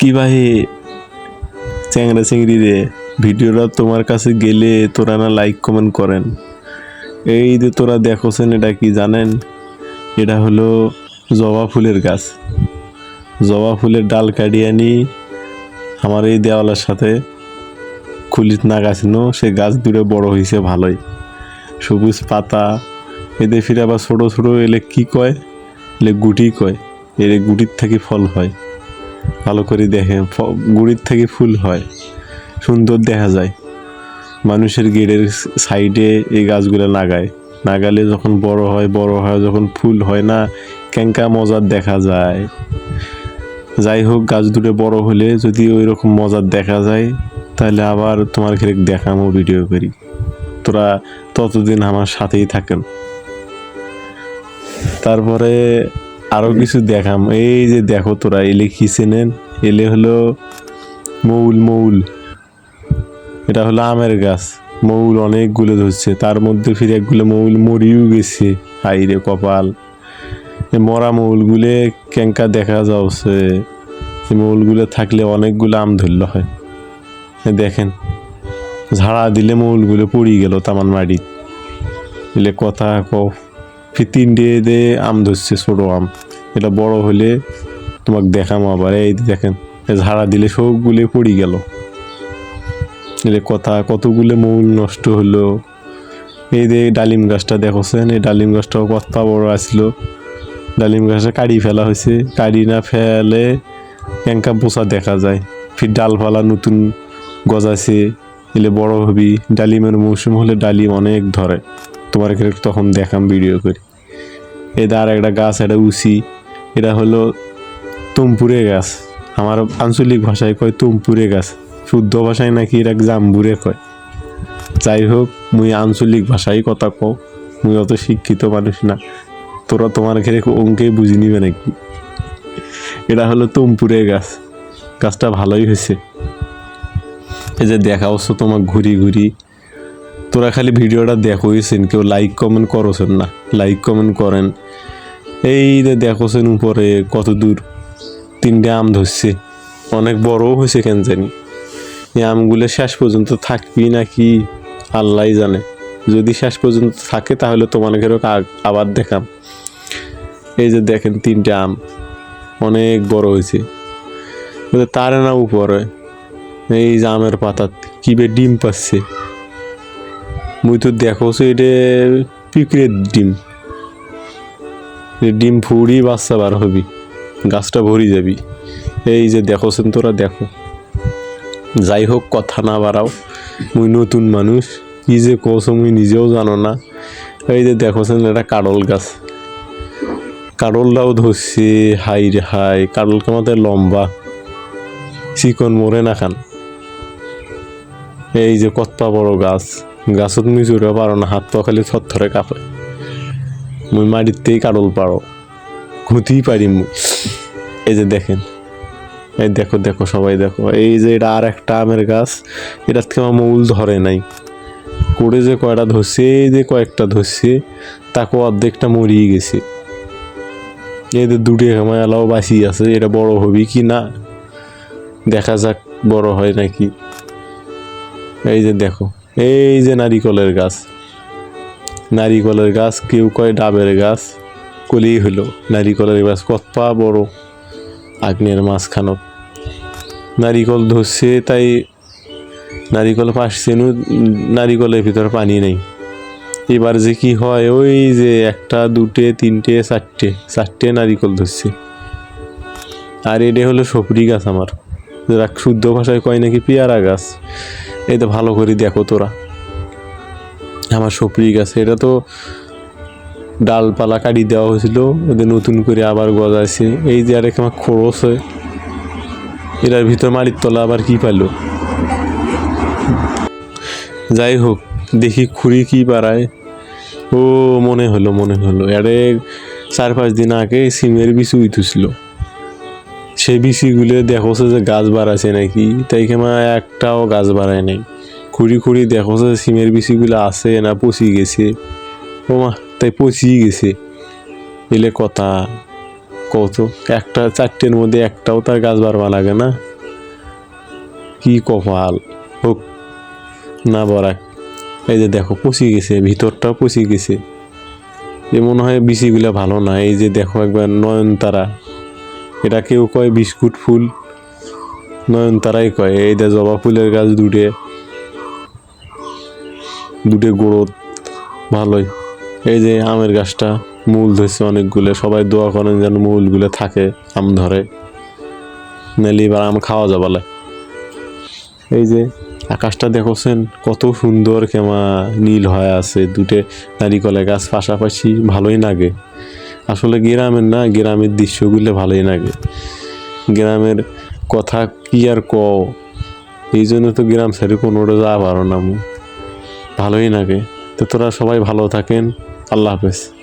কি ভাই চ্যাংরা চিংড়ি রে ভিডিওটা তোমার কাছে গেলে তোরা না লাইক কমেন্ট করেন। এই যে তোরা দেখোছেন এটা কি জানেন? এটা হলো জবা ফুলের গাছ। জবা ফুলের ডাল কাটিয়ে আনি আমার এই দেওয়ালের সাথে। খুলিত না গাছনো সে গাছ দূরে বড় হয়েছে ভালোই। সবুজ পাতা। এদের ফিরে আবার ছোটো ছোটো এলে কি কয়? এলে গুটি কয়। এর গুটির থেকে ফল হয়। ভালো করে দেখেন, ফ- গুড়ির থেকে ফুল হয়, সুন্দর দেখা যায়। মানুষের গেটের সাইডে এই গাছগুলো লাগায়। লাগালে যখন বড় হয় বড় হয়, যখন ফুল হয় না ক্যাঙ্কা মজার দেখা যায়। যাই হোক, গাছ দুটো বড় হলে যদি ওই রকম মজার দেখা যায়, তাহলে আবার তোমার ঘরে দেখামো ভিডিও করি। তোরা ততদিন আমার সাথেই থাকেন। তারপরে আরও কিছু দেখাম। এই যে দেখো তোরা, এলে কি চেনেন? এলে হলো মৌল মৌল। এটা হলো আমের গাছ। মৌল অনেকগুলো ধরছে। তার মধ্যে ফিরে একগুলো মৌল মরিও গেছে। হাইরে কপাল। মরা মৌলগুলো ক্যাঙ্কা দেখা যাচ্ছে। মৌলগুলো থাকলে অনেকগুলো আম ধরল হয়। দেখেন, ঝাড়া দিলে মৌলগুলো পড়ি গেল তামান মাটি এলে কথা ফির তিনটে দে আম ধরছে ছোট আম। এটা বড় হলে তোমাকে দেখাম আবার। এই দেখেন এ ঝাড়া দিলে সবগুলো পড়ি গেল। এলে কথা, কতগুলো মৌল নষ্ট হলো। এই যে ডালিম গাছটা দেখছেন, এই ডালিম গাছটাও কত বড় আসলো ডালিম গাছটা কাড়ি ফেলা হয়েছে। কাড়ি না ফেলে ক্যাঙ্কা পোষা দেখা যায়। ফির ডালপালা নতুন গজাছে এলে বড় হবি। ডালিমের মৌসুম হলে ডালিম অনেক ধরে। তোমার তখন দেখাম ভিডিও করি। এই আর একটা গাছ এটা উসি। এটা হলো তুমপুরে গাছ। আমার আঞ্চলিক ভাষায় কয় তুমপুরে গাছ। শুদ্ধ ভাষায় নাকি এটা জাম্বুরে কয়। যাই হোক, মুই আঞ্চলিক ভাষায় কথা কও। মুই অত শিক্ষিত মানুষ না। তোরা তোমার ঘরে অঙ্কে বুঝি নিবে নাকি? এটা হলো তুমপুরে গাছ। গাছটা ভালোই হয়েছে। এই যে দেখা অবশ্য তোমার ঘুরি ঘুরি। তোরা খালি ভিডিওটা দেখোইছেন, কেউ লাইক কমেন্ট করছেন না। লাইক কমেন্ট করেন। এই যে দেখোছেন উপরে কত দূর। তিনটে আম ধরছে। অনেক বড়ও হয়েছে কেন জানি। এই আমগুলো শেষ পর্যন্ত থাকবি নাকি আল্লাহ জানে। যদি শেষ পর্যন্ত থাকে তাহলে তোমাদেরও আবার দেখাম। এই যে দেখেন তিনটে আম। অনেক বড় হয়েছে। তারে না উপরে। এই যে আমের পাতা কিবে ডিম পাচ্ছে। মুই তো দেখো এটা পিঁপড়ের ডিম। এ ডিম ফুড়ি বাচ্চা বার হবি, গাছটা ভরি যাবি। এই যে দেখোছেন তোরা দেখো। যাই হোক, কথা না বাড়াও, মুই নতুন মানুষ, কি যে কৌশ মুই নিজেও জানো না। এই যে দেখোছেন এটা কাডল গাছ। কাডলটাও ধরছে, হাই রে হাই কাডল কামাতে লম্বা। চিকন মরে না খান। এই যে কত্তা বড় গাছ, গাছত মুই জোরে পারো না, হাত পা খালি থরথরে কাঁপে। মুই মাটিতেই কাডল পারো ঘুঁতেই পারি মুই। এই যে দেখেন। এই দেখো দেখো সবাই দেখো। এই যে এটা আর একটা আমের গাছ এটার থেকে আমার মৌল ধরে নাই। করে যে কয়টা ধরছে এই যে কয়েকটা ধরছে তাকে অর্ধেকটা মরিয়ে গেছে। এদের দুটি সময় এলাও বাঁচি আছে, এটা বড় হবি কি না? দেখা যাক বড় হয় নাকি। এই যে দেখো, এই যে নারিকলের গাছ। নারিকলের গাছ, কেউ কয় ডাবের গাছ, কলেই হলো নারিকলের গাছ কত বড়? আগ্নের মাঝখানত নারিকল ধরছে, তাই নারিকল পাশছে নু, নারিকলের ভিতরে পানি নেই। এবার যে কি হয়, ওই যে একটা, দুটে, তিনটে, চারটে চারটে নারিকল ধরছে। আর এটা হলো সপরি গাছ আমার। যারা শুদ্ধ ভাষায় কয় নাকি পেয়ারা গাছ। তো ভালো করে দেখো তোরা। আমার সপরি গাছ, এটা তো ডালপালা কাটি দেওয়া হয়েছিল, ওদের নতুন করে আবার গজাইছে। এই যে আরেক আমার খরচ হয়, এটার ভিতর মাটির তলা আবার কি পাইলো যাই হোক, দেখি খুঁড়ি কি পারায় ও, মনে হলো মনে হলো আরে চার পাঁচ দিন আগে সিমের বিচি উঠেছিল। সেই বিচিগুলো দেখোছে যে গাছ বাড়াছে নাকি, তাই কেমন একটাও গাছ বাড়ায় নাই? খুঁড়ি খুঁড়ি দেখোছে সিমের বিচিগুলো আছে না পচি গেছে। ও মা তাই পচিয়ে গেছে। এলে কথা কত একটা চারটের মধ্যে একটাও তার গাছ বাড়বা লাগে না। কি কপাল, হোক, না বরাক এই যে দেখো, পচি গেছে, ভিতরটাও পচি গেছে। এ মনে হয় বিচিগুলা ভালো না, এই যে দেখো একবার নয়নতারা। এটা কেউ কয় বিস্কুট ফুল? নয়নতারাই কয়, এই যে জবা ফুলের গাছ দুটে। দুটে গোড়ত ভালোই। এই যে আমের গাছটা, মূল ধরছে অনেকগুলো। সবাই দোয়া করেন যেন মূলগুলো থাকে, আম ধরে। নাহলে এবার আম খাওয়া যাবালে এই যে আকাশটা দেখছেন, কত সুন্দর কেমা নীল হয়ে আছে। দুটে নারিকলের গাছ পাশাপাশি ভালোই লাগে আসলে গ্রামের না, গ্রামের দৃশ্যগুলো ভালোই লাগে গ্রামের কথা কি আর ক এই জন্য তো গ্রাম ছেড়ে কোনোটা যা পারো না ভালোই লাগে। তো তোরা সবাই ভালো থাকেন। আল্লাহ হাফেজ।